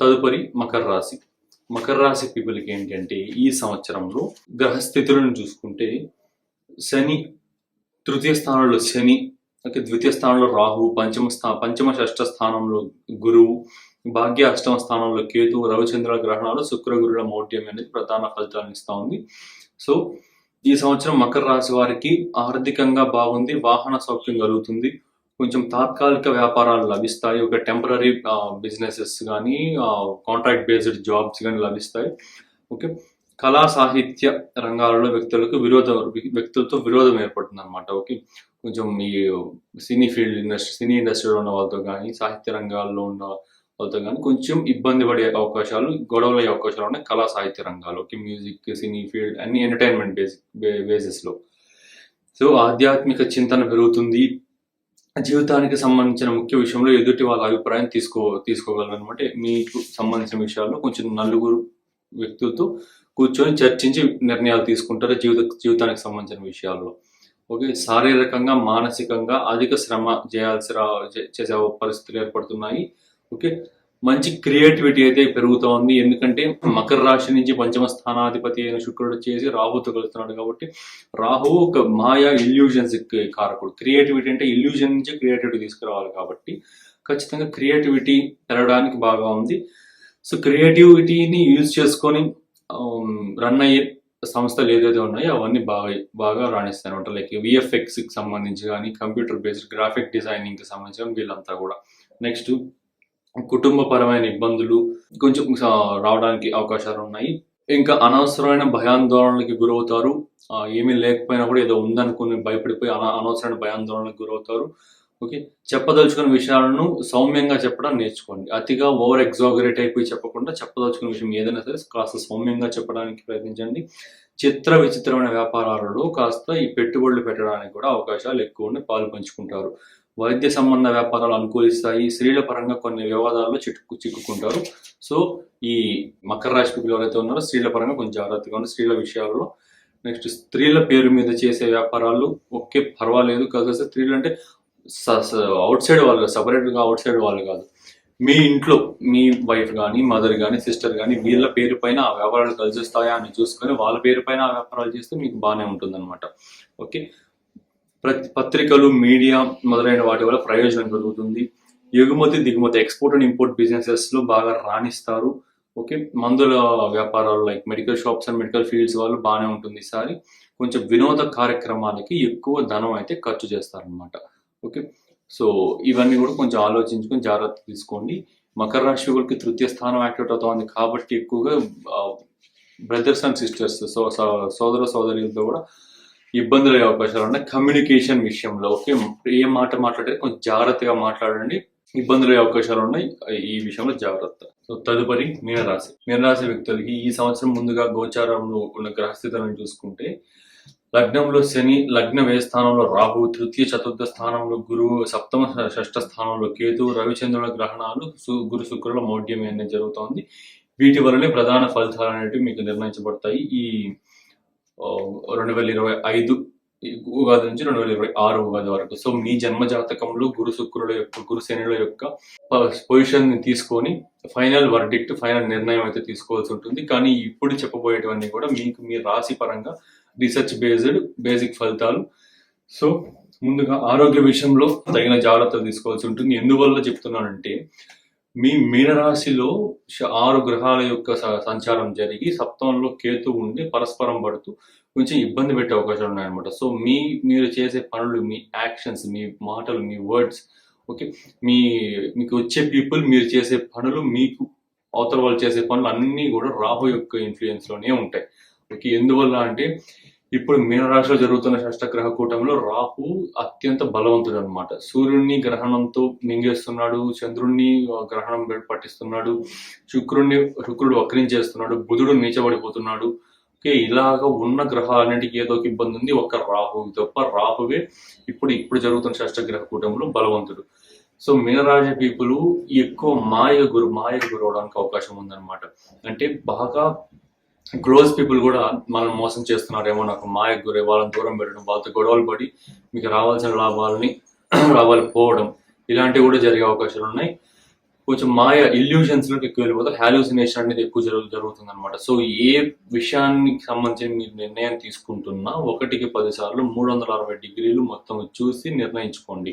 తదుపరి మకర రాశి. మకర రాశి పీపుల్కి ఏంటంటే ఈ సంవత్సరంలో గ్రహస్థితులను చూసుకుంటే శని తృతీయ స్థానంలో శని ద్వితీయ స్థానంలో రాహు పంచమ స్థా పంచమ షష్ఠ స్థానంలో గురువు భాగ్య అష్టమ స్థానంలో కేతు రవిచంద్ర గ్రహణాలు శుక్ర గురుల మౌఢ్యం అనేది ప్రధాన ఫలితాలను ఇస్తా ఉంది. సో ఈ సంవత్సరం మకర రాశి వారికి ఆర్థికంగా బాగుంది వాహన సౌఖ్యం కలుగుతుంది. కొంచెం తాత్కాలిక వ్యాపారాలు లభిస్తాయి. ఒక టెంపరీ బిజినెసెస్ కానీ కాంట్రాక్ట్ బేస్డ్ జాబ్స్ కానీ లభిస్తాయి. ఓకే? కళా సాహిత్య రంగాలలో వ్యక్తులకు విరోధం వ్యక్తులతో విరోధం ఏర్పడుతుంది అనమాట ఓకే? కొంచెం ఈ సినీ ఫీల్డ్ ఇండస్ట్రీ సినీ ఇండస్ట్రీలో ఉన్న వాళ్ళతో కానీ సాహిత్య రంగాల్లో ఉన్న వాళ్ళతో కానీ కొంచెం ఇబ్బంది పడే అవకాశాలు గొడవలు అయ్యే అవకాశాలు ఉన్నాయి కళా సాహిత్య రంగాలు ఓకే? మ్యూజిక్ సినీ ఫీల్డ్ అన్ని ఎంటర్టైన్మెంట్ బేసిక్ బేసిస్లో సో ఆధ్యాత్మిక చింతన పెరుగుతుంది. జీవితానికి సంబంధించిన ముఖ్య విషయంలో ఎదుటి వాళ్ళ అభిప్రాయం తీసుకో తీసుకోగలరు అనమాట మీకు సంబంధించిన విషయాల్లో కొంచెం నలుగురు వ్యక్తులతో కూర్చొని చర్చించి నిర్ణయాలు తీసుకుంటారు జీవిత జీవితానికి సంబంధించిన విషయాల్లో. ఓకే శారీరకంగా మానసికంగా అధిక శ్రమ చేయాల్సి రా చేసే పరిస్థితులు ఏర్పడుతున్నాయి. ఓకే మంచి క్రియేటివిటీ అయితే పెరుగుతూ ఉంది. ఎందుకంటే మకర రాశి నుంచి పంచమ స్థానాధిపతి అయిన శుక్రుడు చేసి రాహుతో కలుస్తున్నాడు కాబట్టి రాహు ఒక మాయా ఇల్యూజన్స్ కారకుడు. క్రియేటివిటీ అంటే ఇల్యూజన్ నుంచి క్రియేటివిటీ తీసుకురావాలి కాబట్టి ఖచ్చితంగా క్రియేటివిటీ పెరగడానికి బాగా ఉంది. సో క్రియేటివిటీని యూజ్ చేసుకొని um, రన్ అయ్యే సంస్థలు ఏదైతే ఉన్నాయో అవన్నీ బాగా బాగా రాణిస్తాయి అనమాట లైక్ విఎఫ్ఎక్స్కి సంబంధించి కానీ కంప్యూటర్ బేస్డ్ గ్రాఫిక్ డిజైనింగ్కి సంబంధించి వీళ్ళంతా కూడా. నెక్స్ట్ కుటుంబపరమైన ఇబ్బందులు కొంచెం రావడానికి అవకాశాలు ఉన్నాయి. ఇంకా అనవసరమైన భయాందోళనలకి గురవుతారు. ఏమీ లేకపోయినా కూడా ఏదో ఉందనుకుని భయపడిపోయి అనవసరమైన భయాందోళనలకు గురవుతారు. ఓకే? చెప్పదలుచుకున్న విషయాలను సౌమ్యంగా చెప్పడం నేర్చుకోండి. అతిగా ఓవర్ ఎగ్జాగరేట్ అయిపోయి చెప్పకుండా చెప్పదలుచుకున్న విషయం ఏదైనా సరే కాస్త సౌమ్యంగా చెప్పడానికి ప్రయత్నించండి. చిత్ర విచిత్రమైన వ్యాపారాలలో కాస్త ఈ పెట్టుబడులు పెట్టడానికి కూడా అవకాశాలు ఎక్కువ ఉండి పాలు పంచుకుంటారు. వైద్య సంబంధ వ్యాపారాలు అనుకూలిస్తాయి. స్త్రీల పరంగా కొన్ని వివాదాల్లో చిక్కు చిక్కుకుంటారు. సో ఈ మకర రాశి పిల్లలు ఎవరైతే ఉన్నారో స్త్రీల పరంగా కొంచెం జాగ్రత్తగా ఉంది స్త్రీల విషయాల్లో నెక్స్ట్ స్త్రీల పేరు మీద చేసే వ్యాపారాలు ఓకే పర్వాలేదు. కాదు స్త్రీలు అంటే అవుట్ సైడ్ వాళ్ళు సపరేట్గా అవుట్ సైడ్ వాళ్ళు కాదు. మీ ఇంట్లో మీ వైఫ్ కానీ మదర్ కానీ సిస్టర్ కానీ వీళ్ళ పేరు పైన ఆ వ్యాపారాలు కలిసి వస్తాయా అని చూసుకొని వాళ్ళ పేరు పైన ఆ వ్యాపారాలు చేస్తే మీకు బాగానే ఉంటుంది ఓకే? ప్రతి పత్రికలు మీడియా మొదలైన వాటి వల్ల ప్రయోజనం కలుగుతుంది. ఎగుమతి దిగుమతి ఎక్స్పోర్ట్ అండ్ ఇంపోర్ట్ బిజినెసెస్లో బాగా రాణిస్తారు. ఓకే మందుల వ్యాపారాలు like medical shops and medical fields వాళ్ళు బాగానే ఉంటుంది ఈసారి. కొంచెం వినోద కార్యక్రమాలకి ఎక్కువ ధనం అయితే ఖర్చు చేస్తారనమాట ఓకే సో ఇవన్నీ కూడా కొంచెం ఆలోచించుకొని జాగ్రత్త తీసుకోండి. మకర రాశి వాళ్ళకి తృతీయ స్థానం యాక్టివేట్ అవుతుంది కాబట్టి ఎక్కువగా బ్రదర్స్ అండ్ సిస్టర్స్ సో సో- సోదర సోదరులతో కూడా ఇబ్బందులు అయ్యే అవకాశాలు ఉన్నాయి. కమ్యూనికేషన్ విషయంలో ఓకే? ఏ మాట మాట్లాడితే కొంచెం జాగ్రత్తగా మాట్లాడండి. ఇబ్బందులు అయ్యే అవకాశాలు ఉన్నాయి. ఈ విషయంలో జాగ్రత్త. సో తదుపరి మీనరాశి. మీనరాశి వ్యక్తులకి ఈ సంవత్సరం ముందుగా గోచారంలో ఉన్న గ్రహస్థితులను చూసుకుంటే లగ్నంలో శని లగ్న వ్యయ స్థానంలో? రాహు తృతీయ చతుర్థ స్థానంలో గురువు సప్తమ షష్ఠ స్థానంలో కేతు రవిచంద్రుల గ్రహణాలు గురు శుక్రుల మౌఢ్యం అనేది జరుగుతోంది. వీటి వల్లనే ప్రధాన ఫలితాలు అనేవి మీకు నిర్ణయించబడతాయి. ఈ రెండు వేల ఇరవై ఐదు ఉగాది నుంచి రెండు వేల ఇరవై ఆరు ఉగాది వరకు. సో మీ జన్మ జాతకంలో గురు శుక్రుల యొక్క గురు శనుల యొక్క పొజిషన్ని తీసుకొని ఫైనల్ వర్డిక్ట్ ఫైనల్ నిర్ణయం అయితే తీసుకోవాల్సి ఉంటుంది. కానీ ఇప్పుడు చెప్పబోయేటివన్నీ కూడా మీకు మీ రాశి పరంగా రీసెర్చ్ బేస్డ్ బేసిక్ ఫలితాలు. సో ముందుగా ఆరోగ్య విషయంలో తగిన జాగ్రత్తలు తీసుకోవాల్సి ఉంటుంది. ఎందువల్ల చెప్తున్నానంటే మీ మీనరాశిలో ఆరు గ్రహాల యొక్క స- సంచారం జరిగి సప్తమంలో కేతు ఉండి పరస్పరం పడుతూ కొంచెం ఇబ్బంది పెట్టే అవకాశాలు ఉన్నాయన్నమాట. సో మీ మీరు చేసే పనులు మీ యాక్షన్స్ మీ మాటలు మీ వర్డ్స్ ఓకే? మీ మీకు వచ్చే పీపుల్ మీరు చేసే పనులు మీకు అవతల వాళ్ళు చేసే పనులు అన్నీ కూడా రాహు యొక్క ఇన్ఫ్లుయెన్స్లోనే ఉంటాయి. ఓకే? ఎందువల్ల అంటే ఇప్పుడు మీనరాశిలో జరుగుతున్న షష్టగ్రహ కూటమిలో రాహు అత్యంత బలవంతుడు అనమాట సూర్యుడిని గ్రహణంతో మింగేస్తున్నాడు చంద్రుణ్ణి గ్రహణం పట్టిస్తున్నాడు శుక్రుణ్ణి శుక్రుడు వక్రించేస్తున్నాడు బుధుడు నీచబడిపోతున్నాడు. ఓకే ఇలాగ ఉన్న గ్రహాలన్నింటికి ఏదో ఒక ఇబ్బంది ఉంది. ఒక్క రాహు తప్ప రాహువే ఇప్పుడు ఇప్పుడు జరుగుతున్న షష్టగ్రహ కూటమిలో బలవంతుడు. సో మీనరాశి పీపుల్ ఎక్కువ మాయ గురు మాయ గురవడానికి అవకాశం ఉందన్నమాట. అంటే బాగా క్లోజ్ పీపుల్ కూడా మనం మోసం చేస్తున్నారేమో నాకు మాయ గురే వాళ్ళని దూరం పెట్టడం వాళ్ళతో గొడవలు పడి మీకు రావాల్సిన లాభాలని రావాలి పోవడం ఇలాంటివి కూడా జరిగే అవకాశాలు ఉన్నాయి. కొంచెం మాయ ఇల్యూషన్స్ ఎక్కువ వెళ్ళిపోతారు హాల్యూసినేషన్ అనేది ఎక్కువ జరుగు జరుగుతుంది అనమాట సో ఏ విషయానికి సంబంధించి మీరు నిర్ణయం తీసుకుంటున్నా ఒకటికి పది సార్లు మూడు వందల అరవై డిగ్రీలు మొత్తం చూసి నిర్ణయించుకోండి.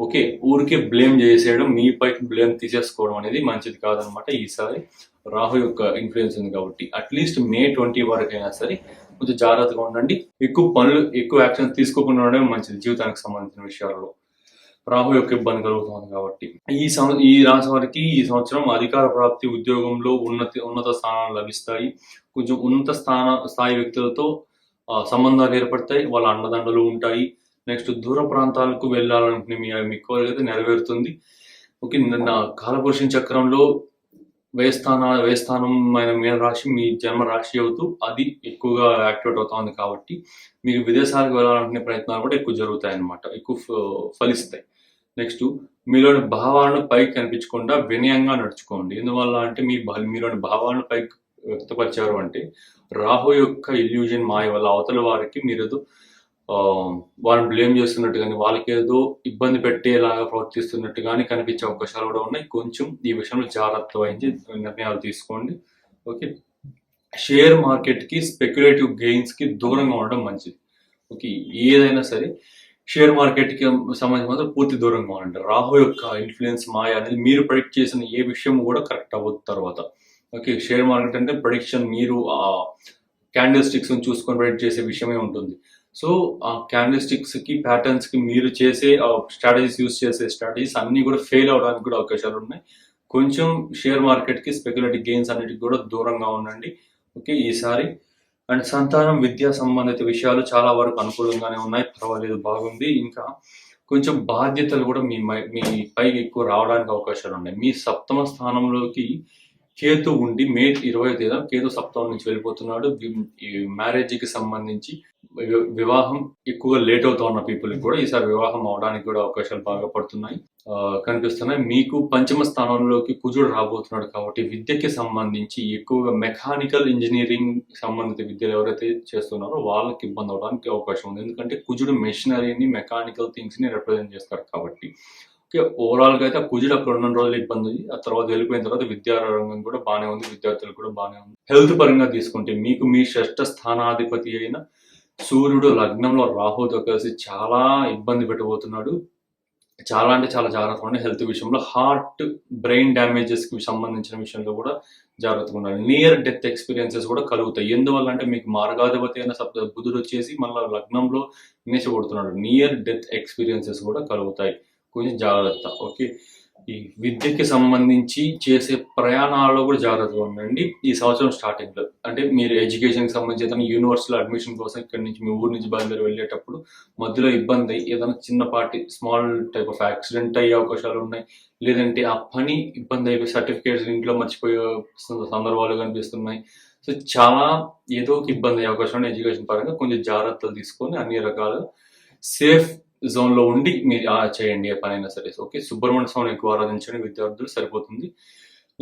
ఓకే? ఊరికే బ్లేమ్ చేసేయడం మీ పైకి బ్లేమ్ తీసేసుకోవడం అనేది మంచిది కాదనమాట ఈసారి. రాహు యొక్క ఇన్ఫ్లుయెన్స్ ఉంది కాబట్టి అట్లీస్ట్ మే ట్వంటీ వరకు అయినా సరే కొంచెం జాగ్రత్తగా ఉండండి. ఎక్కువ పనులు ఎక్కువ యాక్షన్ తీసుకోకుండా ఉండడం మంచిది జీవితానికి సంబంధించిన విషయాల్లో. రాహు యొక్క ఇబ్బంది కలుగుతుంది కాబట్టి. ఈ సం ఈ రాశి వారికి ఈ సంవత్సరం అధికార ప్రాప్తి ఉద్యోగంలో ఉన్నత ఉన్నత స్థానాలు లభిస్తాయి. కొంచెం ఉన్నత స్థాన స్థాయి వ్యక్తులతో సంబంధాలు ఏర్పడతాయి. వాళ్ళ అండదండలు ఉంటాయి. నెక్స్ట్ దూర ప్రాంతాలకు వెళ్ళాలనుకునే మీ మీ కోరిక అయితే నెరవేరుతుంది. ఓకే నిన్న కాలపురుషుని చక్రంలో వేస్థాన వేస్థానం అయిన మీన రాశి మీ జన్మ రాశి అవుతూ అది ఎక్కువగా యాక్టివేట్ అవుతుంది కాబట్టి మీరు విదేశాలకు వెళ్ళాలనుకునే ప్రయత్నాలు కూడా ఎక్కువ జరుగుతాయి అన్నమాట ఎక్కువ ఫ- ఫలిస్తాయి. నెక్స్ట్ మీలోని భావాలను పైకి కనిపించకుండా వినయంగా నడుచుకోండి. ఎందువల్ల అంటే మీ మీలోని భావాలను పైకి వ్యక్తపరిచారు అంటే రాహు యొక్క ఇల్యూజన్ మాయ వల్ల అవతల వారికి మీరు ఏదో వాళ్ళని బ్లేమ్ చేస్తున్నట్టు కానీ వాళ్ళకి ఏదో ఇబ్బంది పెట్టేలాగా ప్రవర్తిస్తున్నట్టు కానీ కనిపించే అవకాశాలు కూడా ఉన్నాయి. కొంచెం ఈ విషయంలో జాగ్రత్త వహించి నిర్ణయాలు తీసుకోండి. ఓకే? షేర్ మార్కెట్కి స్పెక్యులేటివ్ గెయిన్స్కి దూరంగా ఉండడం మంచిది. ఓకే? ఏదైనా సరే షేర్ మార్కెట్కి సంబంధించి మాత్రం పూర్తి దూరంగా ఉండండి. రాహు యొక్క ఇన్ఫ్లుయెన్స్ మాయ అనేది మీరు ప్రెడిక్ట్ చేసిన ఏ విషయం కూడా కరెక్ట్ అవ్వదు తర్వాత. ఓకే? షేర్ మార్కెట్ అంటే ప్రొడిక్షన్ మీరు ఆ క్యాండిల్ స్టిక్స్ చూసుకొని ప్రొడిక్ట్ చేసే విషయమే ఉంటుంది. సో ఆ క్యాండిల్ స్టిక్స్కి ప్యాటర్న్స్కి మీరు చేసే స్ట్రాటజీస్ యూస్ చేసే స్ట్రాటజీస్ అన్ని కూడా ఫెయిల్ అవడానికి కూడా అవకాశాలు ఉన్నాయి. కొంచెం షేర్ మార్కెట్కి స్పెక్యులేటివ్ గెయిన్స్ అన్నిటికి కూడా దూరంగా ఉండండి. ఓకే ఈసారి. అండ్ సంతానం విద్యా సంబంధిత విషయాలు చాలా వరకు అనుకూలంగానే ఉన్నాయి. పర్వాలేదు బాగుంది. ఇంకా కొంచెం బాధ్యతలు కూడా మీ మీ పైకి ఎక్కువ రావడానికి అవకాశాలు ఉన్నాయి. మీ సప్తమ స్థానంలోకి కేతు ఉండి మే ఇరవై తేదీన కేతు సప్తమం నుంచి వెళ్ళిపోతున్నాడు. ఈ మ్యారేజ్కి సంబంధించి వివాహం ఎక్కువగా లేట్ అవుతా ఉన్న పీపుల్ కూడా ఈసారి వివాహం అవడానికి కూడా అవకాశాలు బాగా పడుతున్నాయి. కనిపిస్తున్నాయి. మీకు పంచమ స్థానంలోకి కుజుడు రాబోతున్నాడు కాబట్టి విద్యకి సంబంధించి ఎక్కువగా మెకానికల్ ఇంజనీరింగ్ సంబంధిత విద్యలు ఎవరైతే చేస్తున్నారో వాళ్ళకి ఇబ్బంది అవడానికి అవకాశం ఉంది. ఎందుకంటే కుజుడు మెషినరీని మెకానికల్ థింగ్స్ని రిప్రజెంట్ చేస్తారు కాబట్టి. ఓవరాల్గా అయితే ఆ కుజుడు అక్కడ ఉన్న రోజులు ఇబ్బంది ఉంది. ఆ తర్వాత వెళ్ళిపోయిన తర్వాత విద్యారంగం కూడా బాగానే ఉంది విద్యార్థులు కూడా బాగానే ఉంది. హెల్త్ పరంగా తీసుకుంటే మీకు మీ షష్ట స్థానాధిపతి అయిన సూర్యుడు లగ్నంలో రాహుతో కలిసి చాలా ఇబ్బంది పెట్టబోతున్నాడు. చాలా అంటే చాలా జాగ్రత్తగా ఉండాలి హెల్త్ విషయంలో హార్ట్ బ్రెయిన్ డ్యామేజెస్కి సంబంధించిన విషయంలో కూడా జాగ్రత్తగా ఉండాలి. నియర్ డెత్ ఎక్స్పీరియన్సెస్ కూడా కలుగుతాయి. ఎందువల్ల అంటే మీకు మార్గాధిపతి అయిన సప్త బుధుడు వచ్చేసి మళ్ళీ లగ్నంలో నేచబడుతున్నాడు నియర్ డెత్ ఎక్స్పీరియన్సెస్ కూడా కలుగుతాయి. కొంచెం జాగ్రత్త. ఓకే? ఈ విద్యకి సంబంధించి చేసే ప్రయాణాల్లో కూడా జాగ్రత్తగా ఉండండి. ఈ సంవత్సరం స్టార్టింగ్లో అంటే మీరు ఎడ్యుకేషన్ సంబంధించి ఏదైనా యూనివర్సిటీలో అడ్మిషన్ కోసం ఇక్కడ నుంచి మీ ఊరు నుంచి బయలుదేరి వెళ్ళేటప్పుడు మధ్యలో ఇబ్బంది అయ్యి ఏదైనా చిన్నపాటి స్మాల్ టైప్ ఆఫ్ యాక్సిడెంట్ అయ్యే అవకాశాలు ఉన్నాయి. లేదంటే ఆ పని ఇబ్బంది అయిపోయి సర్టిఫికేట్స్ ఇంట్లో మర్చిపోయే సందర్భాలు కనిపిస్తున్నాయి. సో చాలా ఏదో ఒక ఇబ్బంది అయ్యే అవకాశం ఎడ్యుకేషన్ పరంగా. కొంచెం జాగ్రత్తలు తీసుకొని అన్ని రకాలుగా సేఫ్ జోన్లో ఉండి మీరు ఆ చేయండి ఏ పనైనా సరే. ఓకే సుబ్రహ్మణ్య స్వామిని ఎక్కువ ఆరాధించండి విద్యార్థులు సరిపోతుంది.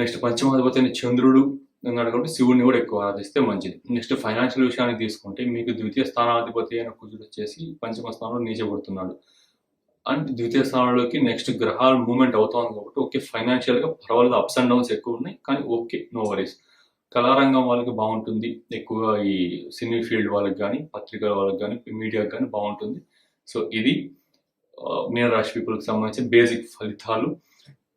నెక్స్ట్ పంచమాధిపతిని చంద్రుడు ఉన్నాడు కాబట్టి శివుడిని కూడా ఎక్కువ ఆరాధిస్తే మంచిది. నెక్స్ట్ ఫైనాన్షియల్ విషయాన్ని తీసుకుంటే మీకు ద్వితీయ స్థానాధిపతి అయిన కుజుడు వచ్చేసి పంచమ స్థానంలో నీచబడుతున్నాడు అండ్ ద్వితీయ స్థానంలోకి నెక్స్ట్ గ్రహాలు మూవ్మెంట్ అవుతాం కాబట్టి ఓకే ఫైనాన్షియల్గా పర్వాలేదు అప్స్ అండ్ డౌన్స్ ఎక్కువ ఉన్నాయి కానీ ఓకే నో వరీస్. కళారంగం వాళ్ళకి బాగుంటుంది ఎక్కువగా ఈ సినీ ఫీల్డ్ వాళ్ళకి కానీ పత్రికల వాళ్ళకి కానీ మీడియాకి కానీ బాగుంటుంది. సో ఇది మీనరాశి పీపుల్కి సంబంధించి బేసిక్ ఫలితాలు.